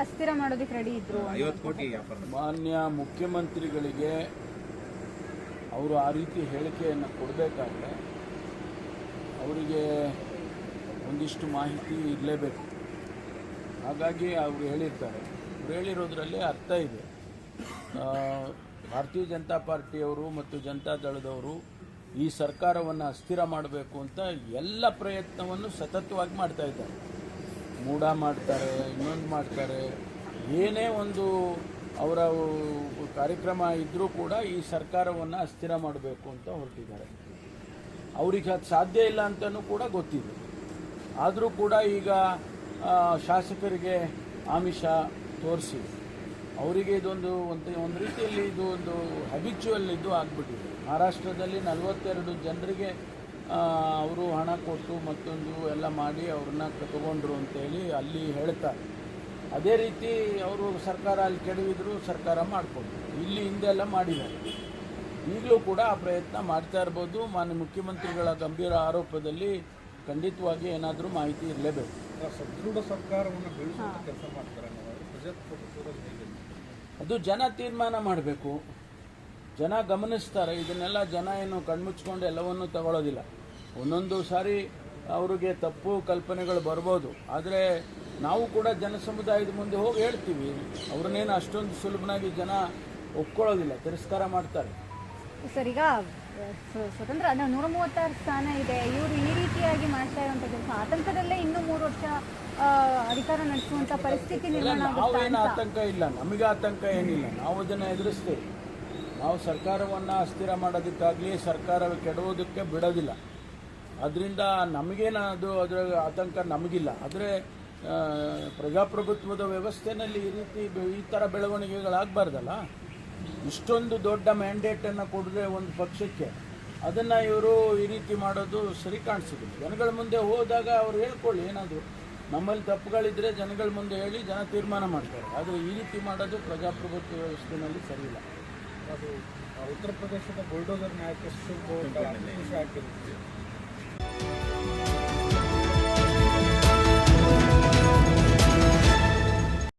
ಅಸ್ಥಿರ ಮಾಡೋದಕ್ಕೆ ರೆಡಿ ಇದ್ರು ಐವತ್ತು ಕೋಟಿ ವ್ಯಾಪಾರ ಮಾನ್ಯ ಮುಖ್ಯಮಂತ್ರಿಗಳಿಗೆ ಅವರು ಆ ರೀತಿ ಹೇಳಿಕೆಯನ್ನು ಕೊಡಬೇಕಾದ್ರೆ ಅವರಿಗೆ ಒಂದಿಷ್ಟು ಮಾಹಿತಿ ಇರಲೇಬೇಕು. ಹಾಗಾಗಿ ಅವರು ಹೇಳಿರ್ತಾರೆ. ಅವ್ರು ಹೇಳಿರೋದ್ರಲ್ಲಿ ಅರ್ಥ ಇದೆ. ಆ, ಭಾರತೀಯ ಜನತಾ ಪಾರ್ಟಿಯವರು ಮತ್ತು ಜನತಾ ದಳದವರು ಈ ಸರ್ಕಾರವನ್ನು ಅಸ್ಥಿರ ಮಾಡಬೇಕು ಅಂತ ಎಲ್ಲ ಪ್ರಯತ್ನವನ್ನು ಸತತವಾಗಿ ಮಾಡ್ತಾ ಇದ್ದಾರೆ. ಮೂಡ ಮಾಡ್ತಾರೆ, ಇನ್ನೊಂದು ಮಾಡ್ತಾರೆ. ಏನೇ ಒಂದು ಅವರ ಕಾರ್ಯಕ್ರಮ ಇದ್ದರೂ ಕೂಡ ಈ ಸರ್ಕಾರವನ್ನು ಅಸ್ಥಿರ ಮಾಡಬೇಕು ಅಂತ ಹೊರಟಿದ್ದಾರೆ. ಅವ್ರಿಗೆ ಅದು ಸಾಧ್ಯ ಇಲ್ಲ ಅಂತಲೂ ಕೂಡ ಗೊತ್ತಿದೆ. ಆದರೂ ಕೂಡ ಈಗ ಶಾಸಕರಿಗೆ ಆಮಿಷ ತೋರಿಸಿ, ಅವರಿಗೆ ಇದೊಂದು ಒಂದು ಒಂದು ರೀತಿಯಲ್ಲಿ ಇದು ಒಂದು ಹ್ಯಾಬಿಚುವಲ್ ಇದು ಆಗಿಬಿಟ್ಟಿದೆ. ಮಹಾರಾಷ್ಟ್ರದಲ್ಲಿ ನಲವತ್ತೆರಡು ಜನರಿಗೆ ಅವರು ಹಣ ಕೊಟ್ಟು ಮತ್ತೊಂದು ಎಲ್ಲ ಮಾಡಿ ಅವ್ರನ್ನ ತಗೊಂಡ್ರು ಅಂತೇಳಿ ಅಲ್ಲಿ ಹೇಳ್ತಾರೆ. ಅದೇ ರೀತಿ ಅವರು ಸರ್ಕಾರ ಅಲ್ಲಿ ಕೆಡವಿದ್ರು ಸರ್ಕಾರ ಮಾಡಿಕೊಂಡ್ರು. ಇಲ್ಲಿ ಹಿಂದೆಲ್ಲ ಮಾಡಿದ್ದಾರೆ. ಈಗಲೂ ಕೂಡ ಆ ಪ್ರಯತ್ನ ಮಾಡ್ತಾ ಇರ್ಬೋದು. ಮಾನ್ಯ ಮುಖ್ಯಮಂತ್ರಿಗಳ ಗಂಭೀರ ಆರೋಪದಲ್ಲಿ ಖಂಡಿತವಾಗಿ ಏನಾದರೂ ಮಾಹಿತಿ ಇರಲೇಬೇಕು. ಸದೃಢ ಸರ್ಕಾರವನ್ನು ಬೆಳೆಸುವಂತ ಕೆಲಸ ಮಾಡ್ತಾರೆ ಅದು ಜನ ತೀರ್ಮಾನ ಮಾಡಬೇಕು. ಜನ ಗಮನಿಸ್ತಾರೆ ಇದನ್ನೆಲ್ಲ ಜನ ಏನು ಕಣ್ಮುಚ್ಕೊಂಡು ಎಲ್ಲವನ್ನೂ ತಗೊಳ್ಳೋದಿಲ್ಲ ಒಂದೊಂದು ಸಾರಿ ಅವರಿಗೆ ತಪ್ಪು ಕಲ್ಪನೆಗಳು ಬರ್ಬೋದು. ಆದರೆ ನಾವು ಕೂಡ ಜನ ಸಮುದಾಯದ ಮುಂದೆ ಹೋಗಿ ಹೇಳ್ತೀವಿ ಅವ್ರನ್ನೇನು ಅಷ್ಟೊಂದು ಸುಲಭನಾಗಿ ಜನ ಒಪ್ಕೊಳ್ಳೋದಿಲ್ಲ ತಿರಸ್ಕಾರ ಮಾಡ್ತಾರೆ. ಸರ್ ಈಗ ಸ್ವ- ಸ್ವತಂತ್ರ ಅಂದ್ರೆ ನೂರ ಮೂವತ್ತಾರು ಸ್ಥಾನ ಇದೆ. ಇವರು ಈ ರೀತಿಯಾಗಿ ಮಾಡ್ತಾ ಇರುವಂತ ಕೆಲಸ ಆತಂಕದಲ್ಲೇ ಇನ್ನೂ ಮೂರು ವರ್ಷ ಅಧಿಕಾರ ನಡೆಸುವಂತ ಪರಿಸ್ಥಿತಿ ನಿರ್ಮಾಣ ಆತಂಕ ಇಲ್ಲ ನಮಗೆ ಆತಂಕ ಏನಿಲ್ಲ. ನಾವು ಅದನ್ನ ಎದುರಿಸ್ತೇವೆ. ನಾವು ಸರ್ಕಾರವನ್ನು ಅಸ್ಥಿರ ಮಾಡೋದಕ್ಕಾಗಲಿ ಸರ್ಕಾರ ಕೆಡುವುದಕ್ಕೆ ಬಿಡೋದಿಲ್ಲ. ಅದರಿಂದ ನಮಗೇನದು ಅದು ಅದರ ಆತಂಕ ನಮಗಿಲ್ಲ. ಆದರೆ ಪ್ರಜಾಪ್ರಭುತ್ವದ ವ್ಯವಸ್ಥೆಯಲ್ಲಿ ಈ ರೀತಿ ಈ ಥರ ಬೆಳವಣಿಗೆಗಳಾಗಬಾರ್ದಲ್ಲ? ಇಷ್ಟೊಂದು ದೊಡ್ಡ ಮ್ಯಾಂಡೇಟನ್ನು ಕೊಡದೆ ಒಂದು ಪಕ್ಷಕ್ಕೆ ಅದನ್ನು ಇವರು ಈ ರೀತಿ ಮಾಡೋದು ಸರಿ ಕಾಣಿಸೋದಿಲ್ಲ. ಜನಗಳ ಮುಂದೆ ಹೋದಾಗ ಅವ್ರು ಹೇಳ್ಕೊಳ್ಳಿ ಏನಾದರೂ. ನಮ್ಮಲ್ಲಿ ತಪ್ಪುಗಳಿದ್ರೆ ಜನಗಳ ಮುಂದೆ ಹೇಳಿ ಜನ ತೀರ್ಮಾನ ಮಾಡ್ತಾರೆ. ಆದರೆ ಈ ರೀತಿ ಮಾಡೋದು ಪ್ರಜಾಪ್ರಭುತ್ವ ವ್ಯವಸ್ಥೆಯಲ್ಲಿ ಸರಿಯಿಲ್ಲ. ಅದು ಆ, ಉತ್ತರ ಪ್ರದೇಶದ ಬುಲ್ಡೋಸರ್ ನ್ಯಾಯಕ್ಕೆ ಸುಪ್ರೀಂ ಕೋರ್ಟ್ ಆದೇಶ ಹಾಕಿರುತ್ತೆ